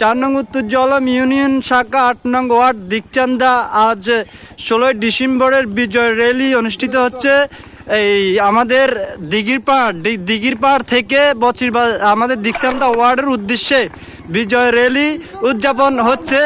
চার নং উত্তর জলম ইউনিয়ন শাখা আট নং ওয়ার্ড দিকচান্দা আজ ষোলোই ডিসেম্বরের বিজয় র্যালি অনুষ্ঠিত হচ্ছে এই আমাদের দিঘির পাড় দিঘির পাড় থেকে বছর আমাদের দিকচান্দা ওয়ার্ডের উদ্দেশ্যে বিজয় র্যালি উদযাপন হচ্ছে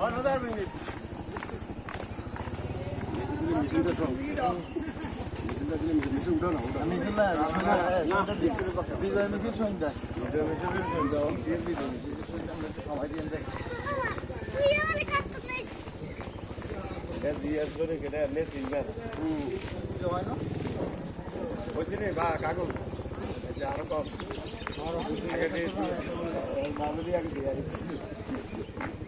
Arkadaşlar benim. Bizim de çok. Bizim de bizim de bizim de ona. Bizim de. Biz de bizim şöyle. Biz de bizim şöyle. Onu bir bir. Bizim şöyle. Hadi yende. Uyar katmış. Gel diye söyle ki ne ne sinir. Hı. Yok ana. O seni bak kago. Yarın kop. Ağır. Ağır. Ağır. Ağır. Ağır. Ağır. Ağır. Ağır. şu anda? Ağır. Ağır. Ağır. Ağır. Ağır. Ağır. Ağır. Ağır. Ağır. Ağır. Ağır. Ağır. Ağır. Ağır. Ağır. Ağır. Ağır. Ağır. şu anda? Ağır. Ağır. Ağır. Ağır. Ağır. Ağır. Ağır. Ağır. Ağır. Ağır. Ağır. Ağır. Ağır. Ağır. Ağır. Ağır. Ağır. Ağır. şu anda? Ağır. Ağır. Ağır. Ağır. Ağır. Ağır. Ağır. Ağır. Ağır. Ağır. Ağır. Ağır. Ağır. Ağır. Ağır. Ağır. Ağır. Ağır. şu anda? Ağır. Ağır. Ağır. Ağır. Ağır. Ağır. Ağır. Ağır. Ağır. Ağır. Ağır. Ağır. Ağır. Ağır. Ağır. Ağır. Ağır. Ağır. şu anda? Ağır. Ağır. Ağır. Ağır. Ağır.